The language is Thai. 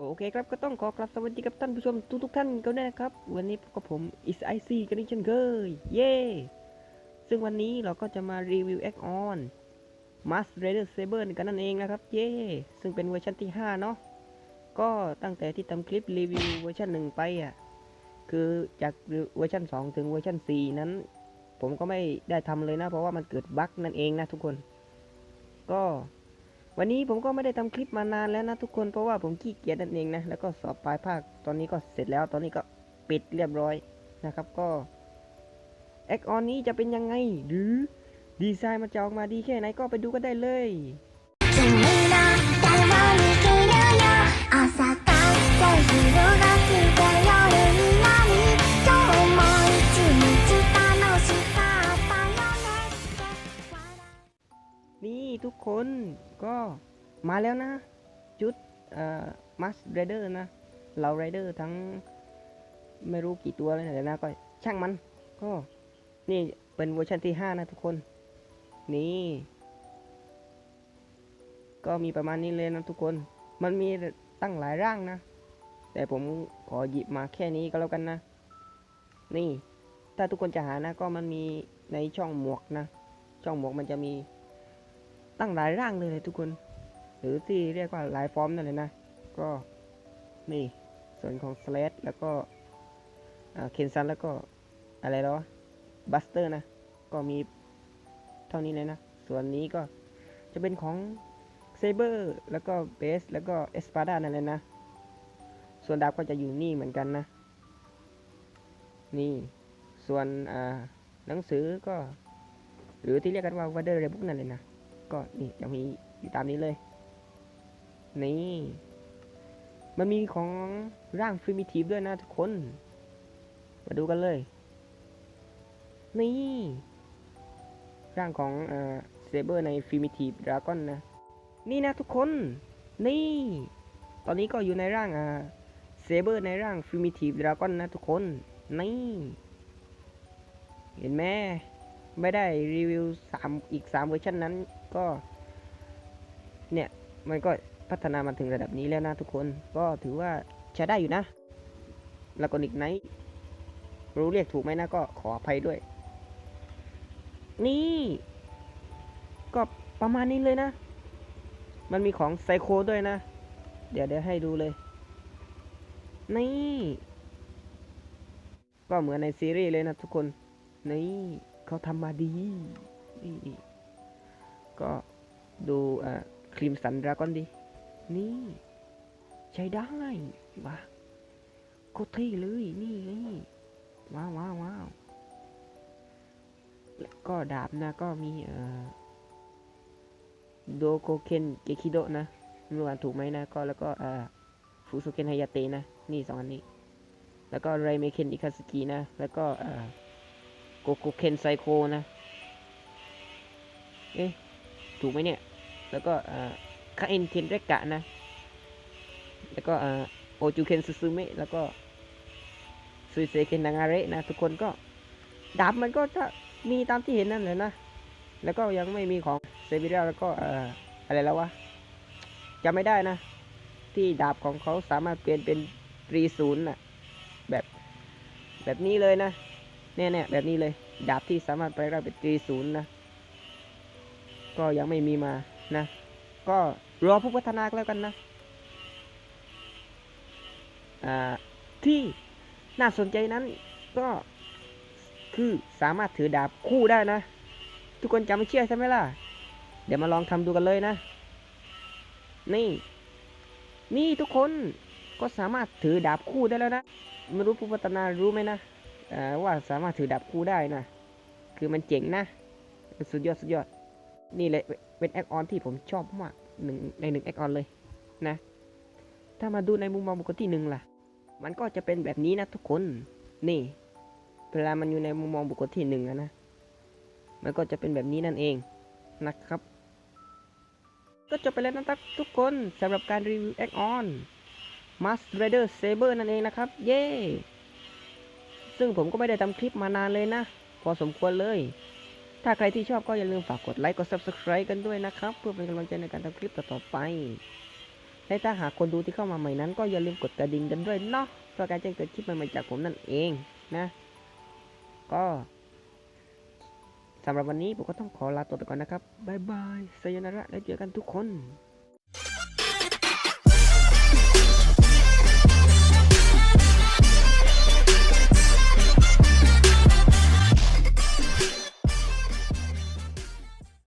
โอเคครับก็ต้องขอกราบสวัสดีกับท่านผู้ชมทุกๆท่านกันด้วยนะครับ วันนี้พบกับผม is IC กันอีกเช่นเคยเย้ซึ่งวันนี้เราก็จะมารีวิว X on Mask Raider Saber กันนั่นเองนะครับ เย้ซึ่งเป็นเวอร์ชันที่ 5 เนาะก็ตั้งแต่ที่ทำคลิปรีวิวเวอร์ชัน1ไปอะคือจากเวอร์ชัน2 ถึงเวอร์ชัน4 นั้น ผมก็ไม่ได้ทำเลยนะ เพราะว่ามันเกิดบั๊กนั่นเองนะทุกคน ก็ วันนี้ผมก็ไม่ได้ทำคลิปมานานแล้วนะทุกคนเพราะว่าผมขี้เกียจนั่นเองนะแล้วก็สอบปลายภาคตอนนี้ก็เสร็จแล้ว ตอนนี้ก็ปิดเรียบร้อยนะครับก็แอคออนนี้จะเป็นยังไง หรือดีไซน์มันจะออกมาดีแค่ไหนก็ไปดูกันได้เลย 君の顔に来るよ朝から広がって ทุกคนก็มาแล้วนะ จุดเอ่อมัสไรเดอร์นะเราไรเดอร์ทั้งไม่รู้กี่ตัวเลยนะเดี๋ยนะก็ช่างมัน ก็นี่เป็นเวอร์ชันที่ 5 นะทุกคน นี่ ก็มีประมาณนี้เลยนะทุกคน มันมีตั้งหลายร่างนะ แต่ผมขอหยิบมาแค่นี้ก็แล้วกันนะ นี่ ถ้าทุกคนจะหานะ ก็มันมีในช่องหมวกนะ ช่องหมวกมันจะมี ตั้งหลายร่างเลยเลยทุกคน หรือที่เรียกว่าหลายฟอร์มนั่นเลยนะ ก็นี่ส่วนของสเลดแล้วก็เคนซันแล้วก็อะไรแล้วบัสเตอร์นะ ก็มีเท่านี้เลยนะ ส่วนนี้ก็จะเป็นของเซเบอร์แล้วก็เบสแล้วก็เอสปาดานั่นเลยนะ ส่วนดาบก็จะอยู่นี่เหมือนกันนะ นี่ส่วนอ่าหนังสือก็ หรือที่เรียกกันว่าวัดเดอร์เรบุกนั่นเลยนะ ก็นี่จะมีอยู่ตามนี้เลย นี่ มันมีของร่างฟิมิทีฟด้วยนะทุกคน มาดูกันเลย นี่ ร่างของเซเบอร์ในฟิมิทีฟดราก้อนนะ นี่นะทุกคน นี่ ตอนนี้ก็อยู่ในร่างอ่าเซเบอร์ในร่างฟิมิทีฟดราก้อนนะทุกคน นี่ เห็นไหม ไม่ได้รีวิวสามอีกสามเวอร์ชันนั้นก็ เนี่ย มันก็พัฒนามาถึงระดับนี้แล้วนะทุกคนก็ถือว่าใช้ได้อยู่นะแล้วก็นิกไนท์รู้เรียกถูกไหมนะก็ขออภัยด้วย นี่ ก็ประมาณนี้เลยนะ มันมีของไซโคด้วยนะ เดี๋ยวเดี๋ยวให้ดูเลย นี่ ก็เหมือนในซีรีส์เลยนะทุกคน นี่ เขาทำมาดีนี่ก็ดูอ่าครีมสันดราก้อนดิ นี่ ใช้ได้ว้าโคตรเท่เลย นี่ไงว้าวว้าวว้าวแล้วก็ดาบนะ ก็มีเอ่อโดโกเคนเกคิโดนะไม่อวานถูกไหมนะ ก็แล้วก็อ่าฟูโซเคนไฮยาเตะนะ นี่สองอันนี้ แล้วก็ไรเมเคนอิคาสกินะ แล้วก็อ่า โกโกเคนไซโคนะ เอ๊ะ ถูกไหมเนี่ย แล้วก็คาเอนเคนเรกะนะ แล้วก็โอจูเคนซูซูเมะแล้วก็ซุยเซเคนนางาเระนะ ทุกคนก็ดาบมันก็จะมีตามที่เห็นนั่นแหละนะ แล้วก็ยังไม่มีของเซบิเรียแล้วก็เอ่ออะไรแล้ววะจำไม่ได้นะ ที่ดาบของเขาสามารถเปลี่ยนเป็นตรีศูนย์น่ะแบบแบบนี้เลยนะ เนี่ยเนี่ยแบบนี้เลย ดาบที่สามารถไปรับเป็นตีศูนย์นะ ก็ยังไม่มีมานะ ก็รอผู้พัฒนาแล้วกันนะ อ่า ที่น่าสนใจนั้นก็คือสามารถถือดาบคู่ได้นะ ทุกคนจำไม่เชื่อใช่ไหมล่ะ เดี๋ยวมาลองทำดูกันเลยนะ นี่ นี่ทุกคนก็สามารถถือดาบคู่ได้แล้วนะ ไม่รู้ผู้พัฒนารู้ไหมนะ ว่าสามารถถือดาบคู่ได้นะ คือมันเจ๋งนะ สุดยอดสุดยอด นี่เลยเป็นแอคออนที่ผมชอบมากหนึ่งในหนึ่งแอคออนเลยนะ ถ้ามาดูในมุมมองบุคคลที่หนึ่งล่ะ มันก็จะเป็นแบบนี้นะทุกคน นี่ เวลามันอยู่ในมุมมองบุคคลที่หนึ่งนะ มันก็จะเป็นแบบนี้นั่นเองนะครับก็จบไปแล้วนะครับทุกคนสำหรับการรีวิวแอคออน Mask Rider Saber นั่นเองนะครับ เย้ ซึ่งผมก็ไม่ได้ทำคลิปมานานเลยนะ พอสมควรเลย ถ้าใครที่ชอบก็อย่าลืมฝากกดไลค์กด Subscribe กันด้วยนะครับ เพื่อเป็นกำลังใจในการทำคลิปต่อๆไป และถ้าหากคนดูที่เข้ามาใหม่นั้น ก็อย่าลืมกดกระดิ่งกันด้วยเนาะเพื่อการแจ้งเตือนคลิปใหม่ๆจากผมนั่นเองนะ ก็สำหรับวันนี้ผมก็ต้องขอลาตัวไปก่อนนะครับบายบายสยนาระแล้วเจอกันทุกคน